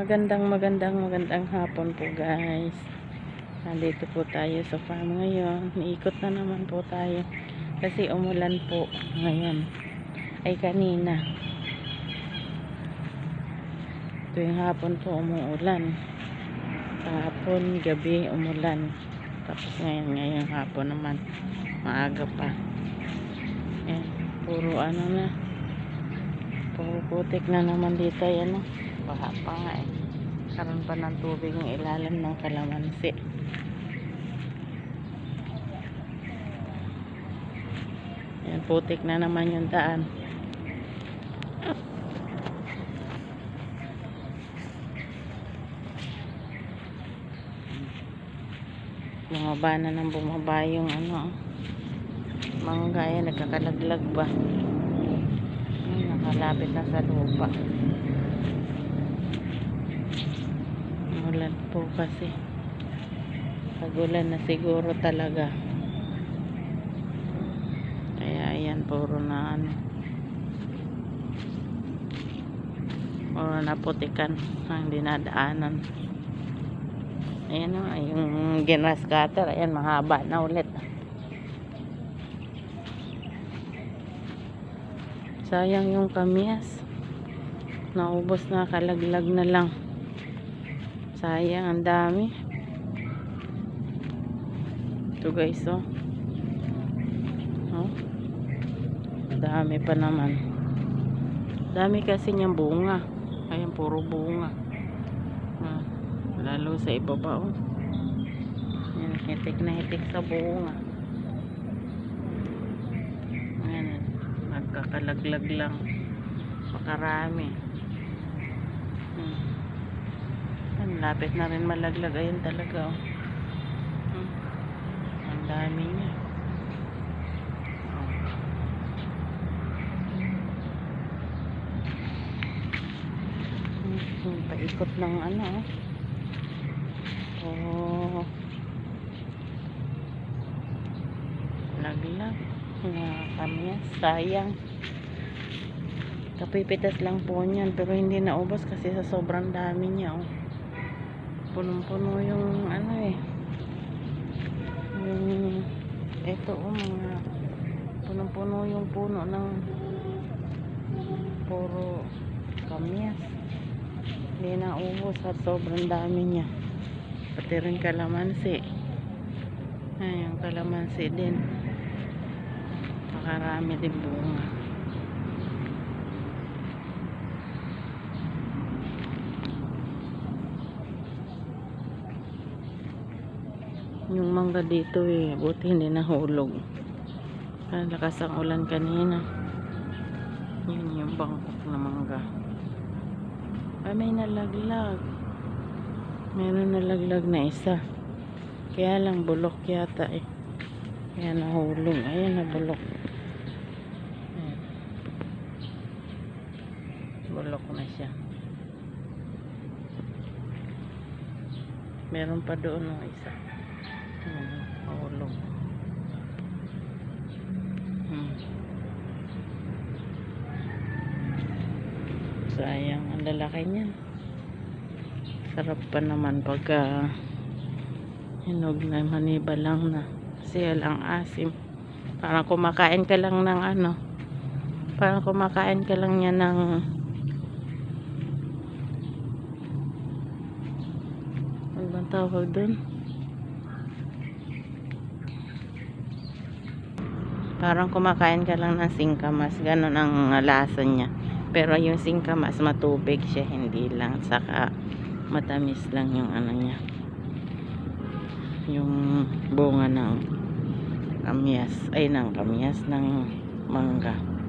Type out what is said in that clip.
Magandang magandang magandang hapon po guys. Nandito po tayo sa farm ngayon. Niikot na naman po tayo. Kasi umulan po ngayon. Ay kanina. Tuwing hapon po umuulan. Hapon, gabi umulan. Tapos ngayon, ngayong hapon naman. Maaga pa. Ayan, puro ano na. Puro putik na naman dito yan. No? Baha pa nga eh. Karoon pa ng tubig yung ilalim ng kalamansi. Yan, putik na naman yung daan. Bumaba na ng bumaba yung ano. Mangga yan, nagkakalaglag ba? Nakalapit na sa lupa. Ulan po kasi. Pagulan na siguro talaga. Kaya ayan, puro na ano. Puro na putikan ang dinadaanan. Ayan o, yung grass cutter. Ayan, mahaba na ulit. Sayang yung kamyas. Naubos na, kalaglag na lang. Sayang, ang dami. Ito guys, oh. Oh. Dami pa naman. Dami kasi niyang bunga. Ayan, puro bunga. Ah, lalo sa ibaba, oh. Ayan, hitik na hitik sa bunga. Ayan, nagkakalaglag lang. Makarami. Hmm. Ayan, lapit na rin malaglag. Ayan talaga, oh. Hmm. Ang dami niya. Oh. Hmm, paikot ng ano, oh. Oh. Laglag. Nga kamyas. Sayang. Kapipitas lang po niyan. Pero hindi naubos kasi sa sobrang dami niya, oh. Punong-puno yung ano eh. Yung ito oh mga punong-puno yung puno ng puro kamyas. Hindi naubos at sobrang dami niya. Pati rin kalamansi. Ay, yung kalamansi din. Makarami din bunga. Yung mangga dito eh, buti hindi nahulog. Ang lakas ang ulan kanina. Yun yung bangkok na mangga. Ay, may nalaglag. Meron nalaglag na isa. Kaya lang bulok yata eh. Kaya nahulog. Ayan na bulok. Ayan. Bulok na siya. Meron pa doon ng isa. Hmm, nahulog. Hmm. Sayang ang lalaki niyan. Sarap pa naman pagka hinog na maniba lang na. Kasi lang asim. Parang kumakain ka lang ng ano. Parang kumakain ka lang niya ng ano bang tawag doon? Parang kumakain ka lang ng singkamas. Ganon ang lasa niya. Pero yung singkamas matubig siya. Hindi lang. Saka matamis lang yung ano niya. Yung bunga ng kamyas. Ay, ng kamyas. Ng mangga.